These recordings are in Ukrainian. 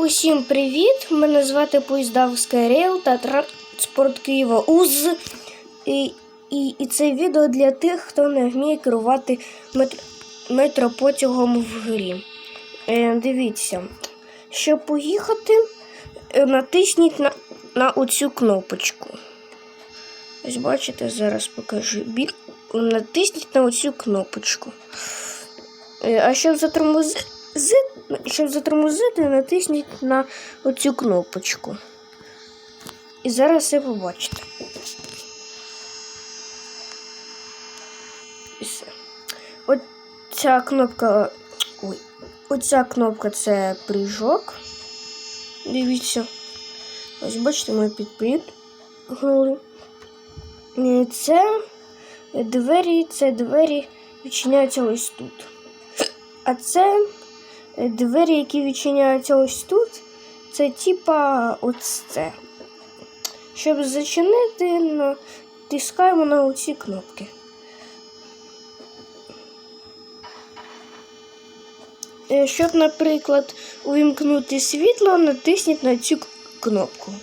Усім привіт! Мене звати Поїздавська Рейл та транспорт Києва УЗ. І, і, і це відео для тих, хто не вміє керувати мет, метропотягом в грі. Е, дивіться, щоб поїхати, е, натисніть на, на оцю кнопочку. Ось бачите, зараз покажу. Бі... Натисніть на оцю кнопочку. Е, А щоб затормозити, щоб затормозити, натисніть на оцю кнопочку. І зараз все побачите. І все. Оця кнопка. Ой. Оця кнопка це прыжок. Дивіться. Ось бачите, ми підпригнули. Е, Це двері, це двері відчиняються ось тут. А це двері, які відчиняються ось тут, це типа ось це. Щоб зачинити, натискаємо на оці кнопки. Е, Щоб, наприклад, увімкнути світло, натисніть на цю кнопку.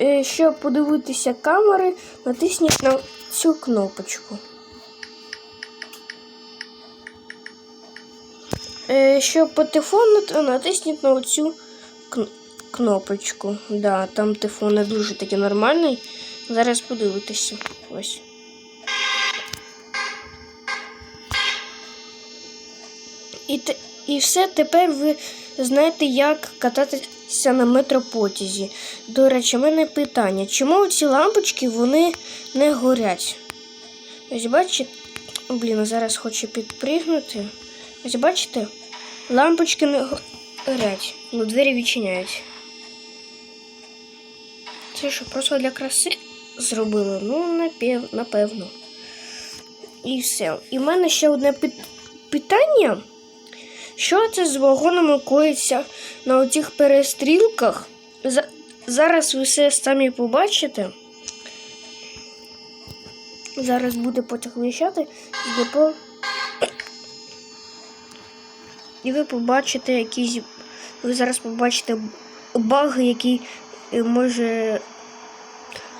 Е, Щоб подивитися камери, натисніть на цю кнопочку. Щоб по телефону, натисніть на оцю кнопочку. Да, там телефон не дуже таки нормальний. Зараз подивитися. Ось. І, і все тепер ви знаєте, як кататися на метропотязі. До речі, в мене питання, чому ці лампочки вони не горять? Ось бачите, блін, зараз хочу підпригнути. Ось бачите, лампочки не горять, ну двері відчиняють. Це що, просто для краси зробили? Ну, напев, напевно. І все. І в мене ще одне пит- питання. Що це з вагонами коїться на оцих перестрілках? За- Зараз ви все самі побачите. Зараз буде потяг виїжджати з депо. І ви побачите якісь. Ви зараз побачите баги, які е, може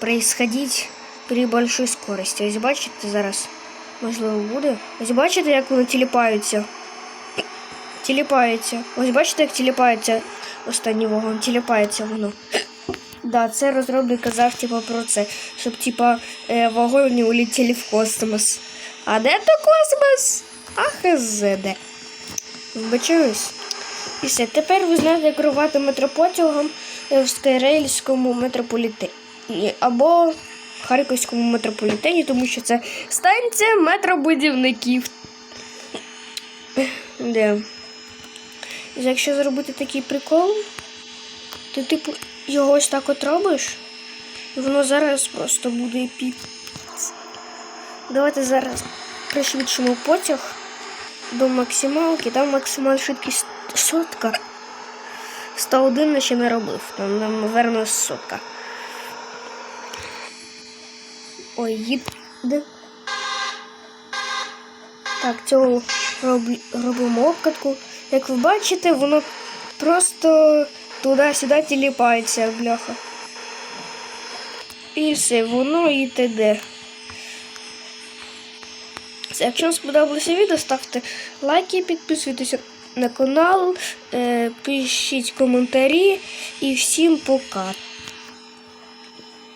происходити при большой скорості. Ось бачите зараз, можливо, буде. Ось бачите, як вони тіліпаються. Тіліпається. Ось бачите, як тіліпається останній вагон, тіліпається воно. Да, це розробник казав типа, про це, щоб типа е, вагони улетіли в космос. А де то космос? А хз де. Вибачаюсь. І все. Тепер ви знаєте, керувати метропотягом е, в Скайрейльському метрополітені або Харківському метрополітені, тому що це станція метробудівників. Де? Якщо зробити такий прикол, то типу його ось так от робиш, і воно зараз просто буде піп. Давайте зараз пришвидшимо потяг до максималки. Там максимальна швидкість сотка. 101 я ще не робив. Там, напевно, сотка. Ой, їде. Так, цього роб- робимо обкатку. Як ви бачите, воно просто туди-сюди тіліпається, бляха. І все, воно і т.д. Якщо вам сподобалося відео, ставте лайки, підписуйтесь на канал, е, пишіть коментарі і всім пока.